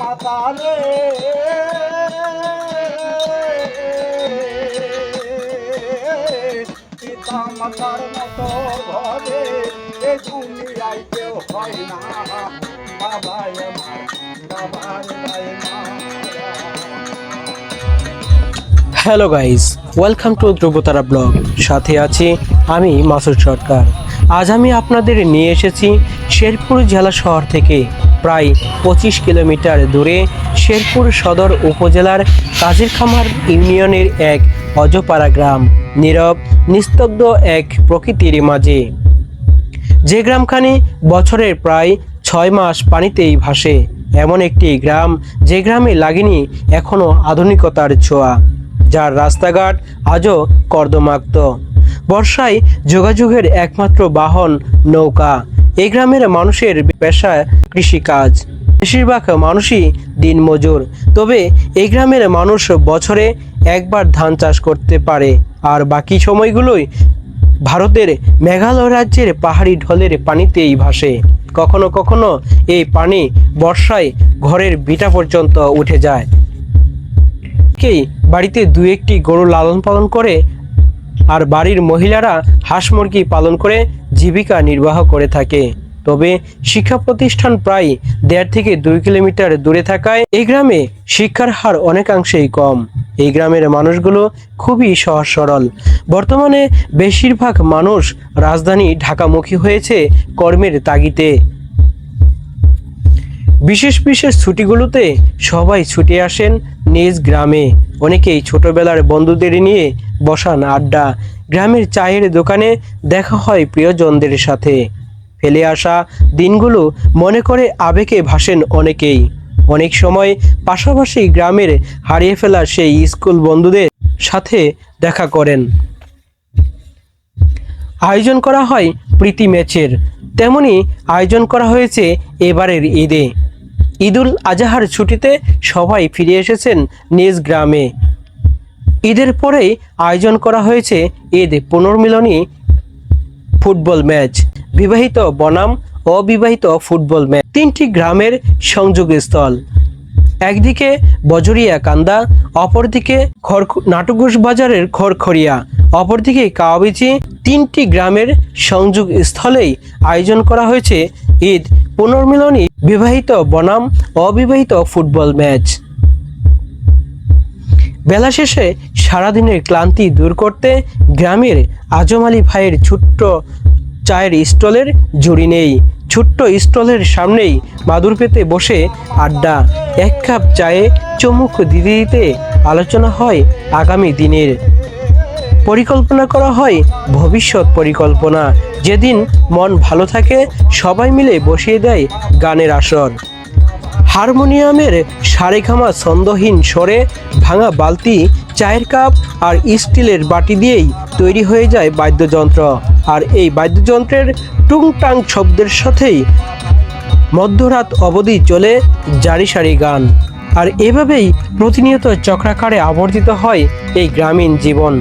হয় hello guys welcome to Dhruvatara blog সাথে আছি আমি মাসুদ সরকার। আজ আমি আপনাদের নিয়ে এসেছি শেরপুর জেলা শহর থেকে প্রায় পঁচিশ কিলোমিটার দূরে শেরপুর সদর উপজেলার কাজিরখামার ইউনিয়নের এক অজপাড়া গ্রাম, নীরব, নিস্তব্ধ এক প্রকৃতির মাঝে। যে গ্রামখানি বছরের প্রায় ছয় মাস পানিতেই ভাসে, এমন একটি গ্রাম যে গ্রামে লাগেনি এখনও আধুনিকতার ছোঁয়া, যার রাস্তাঘাট আজও কর্দমাক্ত। বর্ষায় যোগাযোগের একমাত্র বাহন নৌকা এই গ্রামের মানুষের পেশা কৃষিকাজ। বেশিরভাগ মানুষই দিনমজুর তবে এই গ্রামের মানুষ বছরে একবার ধান চাষ করতে পারে আর বাকি সময়গুলোই ভারতের মেঘালয় রাজ্যের পাহাড়ি ঢলের পানিতেই ভাসে। কখনো কখনো এই পানি বর্ষায় ঘরের বিটা পর্যন্ত উঠে যায়। বাড়িতে দু একটি গরু লালন পালন করে আর বাড়ির মহিলারা হাঁস মুরগি পালন করে জীবিকা নির্বাহ করে থাকে। তবে শিক্ষা প্রতিষ্ঠান প্রায় দেড় থেকে দুই কিলোমিটার দূরে থাকায় এই গ্রামে শিক্ষার হার অনেকাংশেই কম। এই গ্রামের মানুষগুলো খুবই সহজ সরল বর্তমানে বেশিরভাগ মানুষ রাজধানী ঢাকামুখী হয়েছে কর্মের তাগিতে বিশেষ বিশেষ ছুটিগুলোতে সবাই ছুটে আসেন নিজ গ্রামে। অনেকেই ছোটবেলার বন্ধুদের নিয়ে বসান আড্ডা। গ্রামের চায়ের দোকানে দেখা হয় প্রিয়জনদের সাথে। ফেলে আসা দিনগুলো মনে করে আবেগে ভাসেন অনেকেই। অনেক সময় পাশাপাশি গ্রামের হারিয়ে ফেলা সেই স্কুল বন্ধুদের সাথে দেখা করেন। আয়োজন করা হয় প্রীতি ম্যাচের। তেমনি আয়োজন করা হয়েছে এবারের ঈদে। ঈদুল আজহার ছুটিতে সবাই ফিরে এসেছেন নিজ গ্রামে। ঈদের পরেই আয়োজন করা হয়েছে ঈদ পুনর্মিলনী ফুটবল ম্যাচ। বিবাহিত বনাম, অবিবাহিত ফুটবল ম্যাচ। তিনটি গ্রামের সংযোগস্থল। একদিকে বজরিয়া কান্দা, অপরদিকে খড় নাটুঘোষ বাজারের খড়খড়িয়া। অপরদিকে কাওয়াবিচি। তিনটি গ্রামের সংযোগ স্থলেই আয়োজন করা হয়েছে ঈদ পুনর্মিলনী, বিবাহিত বনাম, অবিবাহিত ফুটবল ম্যাচ। বেলা শেষে সারাদিনের ক্লান্তি দূর করতে গ্রামের আজম আলী ভাইয়ের ছোট্ট চায়ের স্টলের জুড়ি নেই। ছোট্ট স্টলের সামনেই মাদুর পেতে বসে আড্ডা। এক কাপ চায়ে চমুক দিতে দিতে আলোচনা হয় আগামী দিনের। পরিকল্পনা করা হয় ভবিষ্যৎ পরিকল্পনা। যেদিন মন ভালো থাকে, সবাই মিলে বসিয়ে দেয় গানের আসর। হারমোনিয়ামের সারেখামা ছন্দহীন স্বরে ভাঙা বালতি, চায়ের কাপ আর স্টিলের বাটি দিয়েই তৈরি হয়ে যায় বাদ্যযন্ত্র। আর এই বাদ্যযন্ত্রের টুংটাং শব্দের সাথেই মধ্যরাত অবধি চলে জারি সারি গান। আর এভাবেই প্রতিনিয়ত চক্রাকারে আবর্তিত হয় এই গ্রামীণ জীবন।